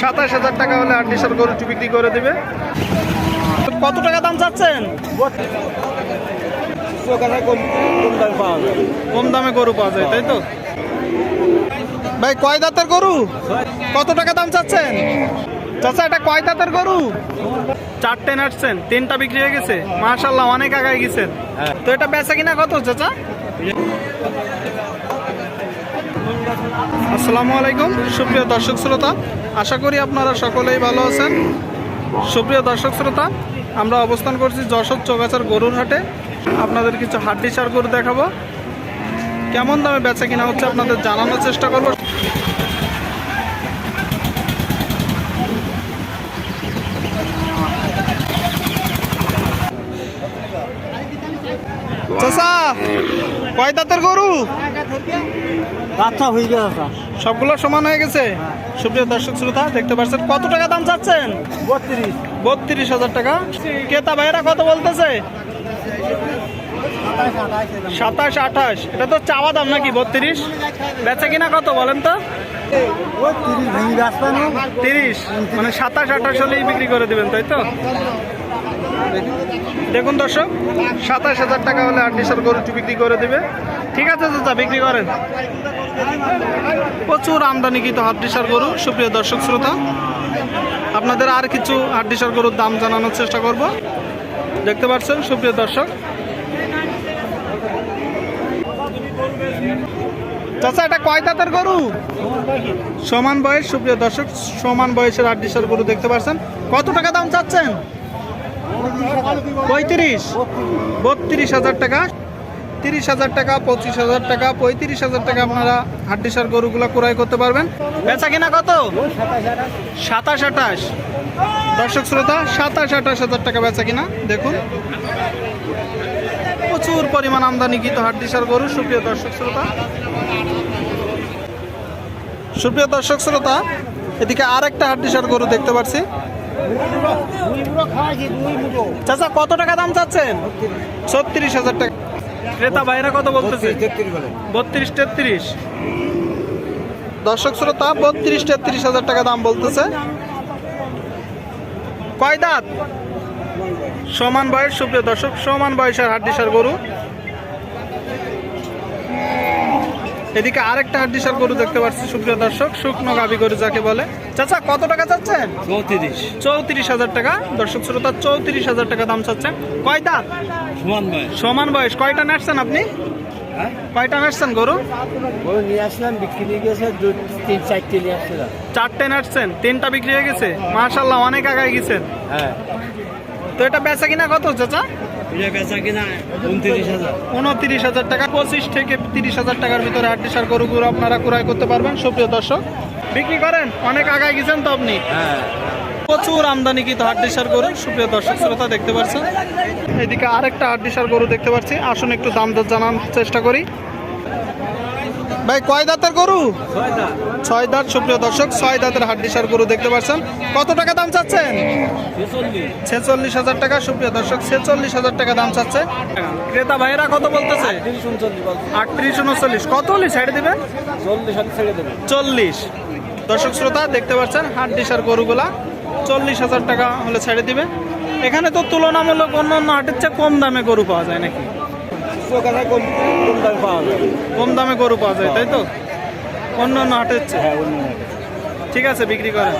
সাতাশ হাজার টাকা হলে আটটিশার গরুটি বিক্রি করে দিবে। কত টাকা দাম চাচ্ছেন? কম দামে গরু পাওয়া যায় তাই তো? ভাই কয় দাঁতের গরু? কত টাকা দাম চাচ্ছেন? চাচা এটা কয় দাঁতের গরু? চারটে নাটছেন তিনটা বিক্রি হয়ে গেছে। মাশাল্লাহ অনেক আগায় গেছেন। তো এটা বেচা কিনা কত চাচা? আসসালামু আলাইকুম, সুপ্রিয় দর্শক শ্রোতা। আশা করি আপনারা সকলেই ভালো আছেন। সুপ্রিয় দর্শক শ্রোতা, আমরা অবস্থান করছি যশোর চৌগাছার গরুর হাটে। আপনাদের কিছু হাড্ডি সার গরু দেখাবো। কেমন দামে বেচা কিনা হচ্ছে আপনাদের জানানোর চেষ্টা করব চাচা কয় দাঁতের গরু? গেছে সবগুলো সমান হয়ে গেছে? সুপ্রিয় দর্শক শ্রোতা দেখতে পাচ্ছেন কত টাকা দাম চাচ্ছেন? বত্রিশ। বত্রিশ হাজার টাকা। ক্রেতা ভাইয়েরা কত বলতেছে? সাতাশ আঠাশ। এটা তো চাওয়া দাম নাকি বত্রিশ? বেচা কিনা কত বলেন তো? তিরিশ। মানে সাতাশ আঠাশ হলেই বিক্রি করে দিবেন তাই তো? দেখুন দর্শক, সাতাশ হাজার টাকা হলে আটটিশার গরুটি বিক্রি করে দিবে। ঠিক আছে চাচা, বিক্রি করেন। প্রচুর আমদানিকৃত হাড্ডিসার গরু, সুপ্রিয় দর্শক শ্রোতা। আপনাদের আর কিছু হাড্ডিসার গরুর দাম জানানোর চেষ্টা করব। দেখতে পাচ্ছেন, সুপ্রিয় দর্শক। চাচা, এটা কয় দাঁতের গরু? সমান বয়স, সুপ্রিয় দর্শক, সমান বয়সের আটডিসার গরু দেখতে পাচ্ছেন। কত টাকা দাম চাচ্ছেন? পঁয়ত্রিশ। বত্রিশ হাজার টাকা। তিরিশ হাজার টাকা, পঁচিশ হাজার টাকা, পঁয়ত্রিশ হাজার টাকা আপনারা হাড্ডিসার গরুগুলো ক্রয় করতে পারবেন। বেচা কিনা কত? সাতাশ আঠাশ। দর্শক শ্রোতা, সাতাশ আঠাশ হাজার টাকা বেচা কিনা, দেখুন। প্রচুর পরিমাণ আমদানিকৃত হাড্ডিসার গরু, সুপ্রিয় দর্শক শ্রোতা। সুপ্রিয় দর্শক শ্রোতা, এদিকে আর একটা হাড্ডিসার গরু দেখতে পাচ্ছি চাচা, কত টাকা দাম চাচ্ছেন? ছত্রিশ হাজার টাকা। ক্রেতা বাইরে কত বলতেছে? বত্রিশ, তেত্রিশ। দর্শক শ্রোতা, বত্রিশ, তেত্রিশ হাজার টাকা দাম বলতেছে। কয় দাঁত? সমান বয়স, সুপ্রিয় দর্শক, সমান বয়সের হাড্ডিসার গরু। এদিকে আরেকটা হাড্ডিসার গরু দেখতে পাচ্ছি সুপ্রিয় দর্শক শুকনো গাবি গরু যাকে বলে। চাচা কত টাকা চাচ্ছেন? চৌত্রিশ। চৌত্রিশ হাজার টাকা। দর্শক শ্রোতা চৌত্রিশ হাজার টাকা দাম চাচ্ছেন। কয় দাঁত? সমান ভাই সমান বয়স। কয়টা নাচছেন আপনি? হ্যাঁ? কয়টা নাচছেন গরু? গরু নিয়ে আসলাম বিক্রি নিয়ে গেছে তিন চারটে নিয়ে আসছিলাম। চারটে নাচছেন তিনটা বিক্রি হয়ে গেছে? মাশাল্লাহ অনেক আগায় গেছেন। হ্যাঁ। তো এটা বেচা কিনা কত চাচা? উনত্রিশ হাজার। টাকা পঁচিশ থেকে তিরিশ হাজার টাকার ভিতরে আটটিসার গরুগুলো আপনারা ক্রয় করতে পারবেন। সুপ্রিয় দর্শক বিক্রি করেন অনেক আগায় গেছেন তো আপনি? প্রচুর প্রচুর আমদানিকৃত হাড্ডিসার গরু সুপ্রিয় দর্শক শ্রোতা দেখতে পাচ্ছেন এদিকে আরেকটা হাড্ডিসার গরু দেখতে পাচ্ছি আসুন একটু দাম দর জানার চেষ্টা করি। ভাই, কয় দাঁতের গরু? ছয় দাঁত, সুপ্রিয় দর্শক, ছয় দাঁতের হাড্ডিসার গরু দেখতে পাচ্ছেন কত টাকা দাম চাচ্ছেন? ছেচল্লিশ হাজার টাকা, সুপ্রিয় দর্শক, ছেচল্লিশ হাজার টাকা দাম চাচ্ছে। ক্রেতা ভাইয়েরা কত বলতেছে? আটত্রিশ উনচল্লিশ। কত হলে ছেড়ে দিবেন? চল্লিশ। দর্শক, শ্রোতা, দেখতে পাচ্ছেন হাড্ডিসার গরুগুলা চল্লিশ হাজার টাকা হলে ছেড়ে দিবে। এখানে তো তুলনামূলক অন্য অন্য হাটের চেয়ে কম দামে গরু পাওয়া যায় নাকি? কম দামে কম দামে গরু পাওয়া যায় তাই তো? অন্য হাটের হ্যাঁ অন্য ঠিক আছে বিক্রি করেন।